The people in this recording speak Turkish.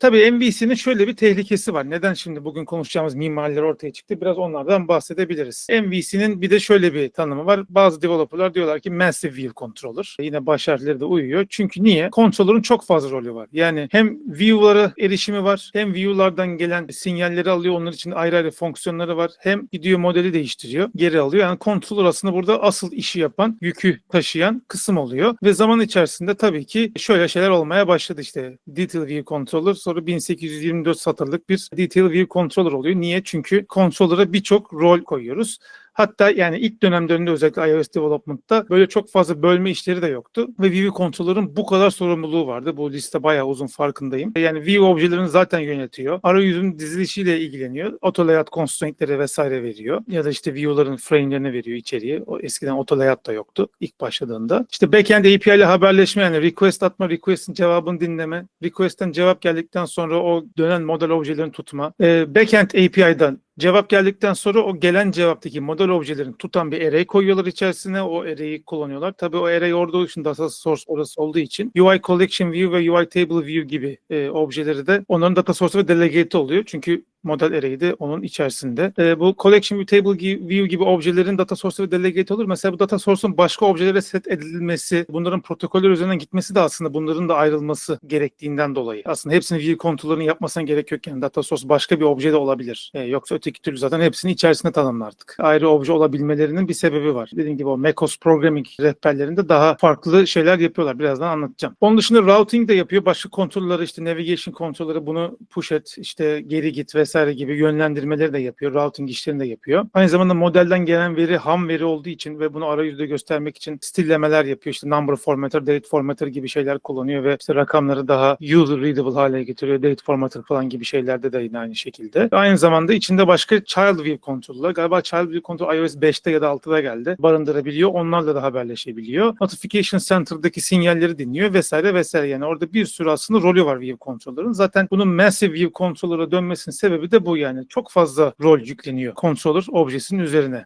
Tabii MVC'nin şöyle bir tehlikesi var. Neden şimdi bugün konuşacağımız mimariler ortaya çıktı? Biraz onlardan bahsedebiliriz. MVC'nin bir de şöyle bir tanımı var. Bazı developerlar diyorlar ki Massive View Controller. Yine baş harfleri de uyuyor. Çünkü niye? Controller'ın çok fazla rolü var. Yani hem view'lara erişimi var, hem view'lardan gelen sinyalleri alıyor. Onlar için ayrı ayrı fonksiyonları var. Hem gidiyor modeli değiştiriyor, geri alıyor. Yani controller aslında burada asıl işi yapan, yükü taşıyan kısım oluyor. Ve zaman içerisinde tabii ki şöyle şeyler olmaya başladı işte. Detail View Controller sonra 1824 satırlık bir Detail View Controller oluyor. Niye? Çünkü controller'a birçok rol koyuyoruz. Hatta yani ilk dönemlerinde özellikle iOS development'ta böyle çok fazla bölme işleri de yoktu. Ve View Controller'ın bu kadar sorumluluğu vardı. Bu liste bayağı uzun farkındayım. Yani View objelerini zaten yönetiyor. Arayüzün dizilişiyle ilgileniyor. Auto layout constraint'leri vesaire veriyor. Ya da işte view'ların frame'lerini veriyor içeriye. O eskiden auto layout da yoktu ilk başladığında. İşte backend API ile haberleşme yani request atma, request'in cevabını dinleme, request'ten cevap geldikten sonra o dönen model objelerini tutma. Ee, backend API'dan Cevap geldikten sonra o gelen cevaptaki model objelerini tutan bir array koyuyorlar içerisine. O array'i kullanıyorlar. Tabii o array orada olduğu için data source orası olduğu için UI collection view ve UI table view gibi e, objeleri de onların data source ve delegate oluyor. Çünkü model array de onun içerisinde. E, bu collection view, table gi- view gibi objelerin data source ve delegate olur. Mesela bu data source'un başka objelere set edilmesi, bunların protokoller üzerinden gitmesi de aslında bunların da ayrılması gerektiğinden dolayı. Aslında hepsini view kontrolünü yapmasına gerek yok. Yani data source başka bir obje de olabilir. E, yoksa öteki türlü zaten hepsini içerisinde tanımlardık. Ayrı obje olabilmelerinin bir sebebi var. Dediğim gibi o macOS programming rehberlerinde daha farklı şeyler yapıyorlar. Birazdan anlatacağım. Onun dışında routing de yapıyor. Başka kontrolleri işte navigation kontrolleri bunu push et, işte geri git vesaire gibi yönlendirmeleri de yapıyor. Routing işlerini de yapıyor. Aynı zamanda modelden gelen veri ham veri olduğu için ve bunu arayüzde göstermek için stillemeler yapıyor. İşte number formatter, date formatter gibi şeyler kullanıyor ve işte rakamları daha user readable hale getiriyor. Date formatter falan gibi şeylerde de yine aynı şekilde. Aynı zamanda içinde başka child view kontrolü. Galiba child view kontrol iOS 5'te ya da 6'da geldi. Barındırabiliyor. Onlarla da haberleşebiliyor. Notification Center'daki sinyalleri dinliyor vesaire vesaire. Yani orada bir sürü aslında rolü var view controller'ın. Zaten bunun massive view controller'a dönmesinin sebebi de bu yani. Çok fazla rol yükleniyor controller objesinin üzerine.